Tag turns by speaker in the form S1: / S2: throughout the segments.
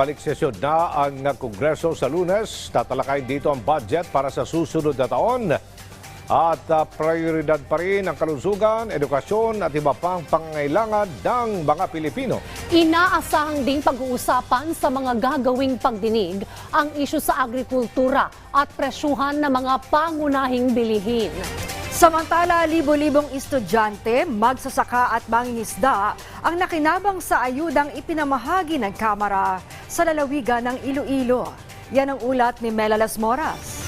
S1: balik sesyon na ang Kongreso sa lunes. Tatalakayin dito ang budget para sa susunod na taon. At ah, prioridad pa rin ang kalusugan, edukasyon at iba pang pangangailangan ng mga Pilipino.
S2: Inaasahang ding pag-uusapan sa mga gagawing pagdinig ang isyu sa agrikultura at presyuhan ng mga pangunahing bilihin.
S3: Samantala, libo-libong estudyante, magsasaka at mangingisda ang nakinabang sa ayudang ipinamahagi ng Kamara sa lalawigan ng Iloilo. Yan ang ulat ni Mela Las Moras.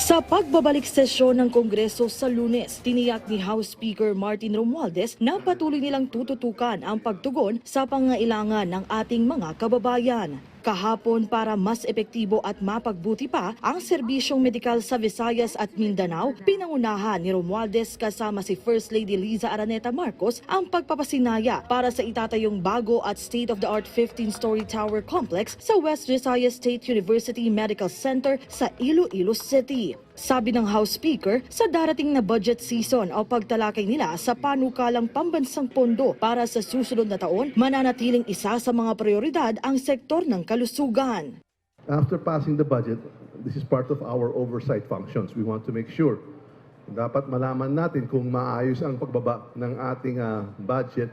S4: Sa pagbabalik sesyon ng Kongreso sa lunes, tiniyak ni House Speaker Martin Romualdez na patuloy nilang tututukan ang pagtugon sa pangailangan ng ating mga kababayan. Kahapon para mas epektibo at mapagbuti pa ang serbisyong medikal sa Visayas at Mindanao, pinangunahan ni Romualdez kasama si First Lady Liza Araneta Marcos ang pagpapasinaya para sa itatayong bago at state-of-the-art 15-story tower complex sa West Visayas State University Medical Center sa Iloilo City. Sabi ng House Speaker, sa darating na budget season o pagtalakay nila sa panukalang pambansang pondo para sa susunod na taon, mananatiling isa sa mga prioridad ang sektor ng kalusugan.
S5: After passing the budget, this is part of our oversight functions. We want to make sure dapat malaman natin kung maayos ang pagbaba ng ating ah, budget,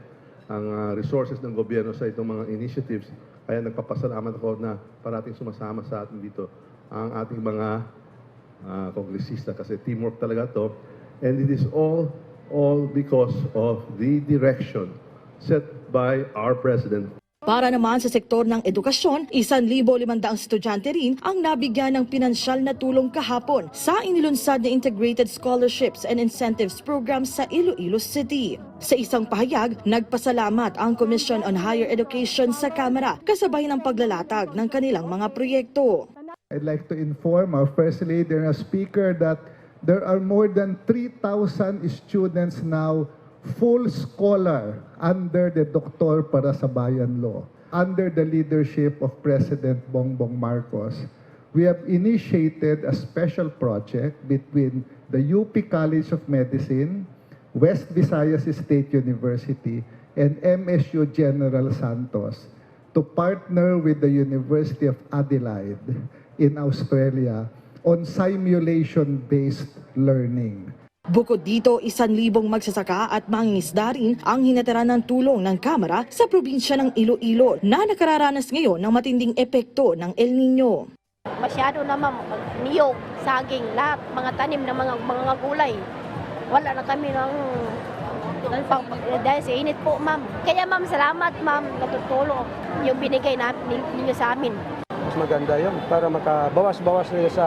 S5: ang ah, resources ng gobyerno sa itong mga initiatives. Kaya nagpapasalamat ako na parating sumasama sa atin dito ang ating mga ah, kongresista kasi teamwork talaga to. And it is all, all because of the direction set by our President
S4: Para naman sa sektor ng edukasyon, 1,500 estudyante rin ang nabigyan ng pinansyal na tulong kahapon sa inilunsad na Integrated Scholarships and Incentives Program sa Iloilo City. Sa isang pahayag, nagpasalamat ang Commission on Higher Education sa Kamara kasabay ng paglalatag ng kanilang mga proyekto.
S6: I'd like to inform our First Lady and our Speaker that there are more than 3,000 students now full scholar under the Doktor para sa Bayan Law, under the leadership of President Bongbong Marcos. We have initiated a special project between the UP College of Medicine, West Visayas State University, and MSU General Santos to partner with the University of Adelaide in Australia on simulation-based learning.
S4: Bukod dito, isan libong magsasaka at mangingisda rin ang hinatiran ng tulong ng Kamara sa probinsya ng Iloilo na nakararanas ngayon ng matinding epekto ng El Nino.
S7: Masyado na ma'am, niyog, saging, lahat, mga tanim ng mga mga gulay. Wala na kami ng dahil sa init po ma'am. Kaya ma'am, salamat ma'am, natutulong yung binigay na, ninyo sa amin.
S8: Mas maganda yon para makabawas-bawas nila sa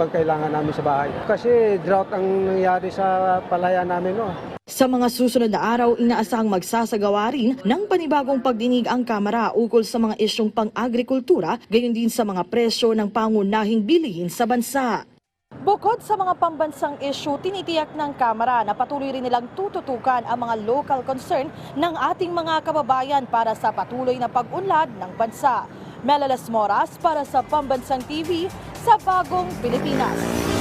S8: pagkailangan namin sa bahay. Kasi drought ang nangyari sa palayan namin. No?
S4: Sa mga susunod na araw, inaasahang magsasagawa rin ng panibagong pagdinig ang Kamara ukol sa mga isyong pang-agrikultura, gayon din sa mga presyo ng pangunahing bilihin sa bansa. Bukod sa mga pambansang issue, tinitiyak ng Kamara na patuloy rin nilang tututukan ang mga local concern ng ating mga kababayan para sa patuloy na pag-unlad ng bansa. Melalas Moras para sa Pambansang TV sa Bagong Pilipinas.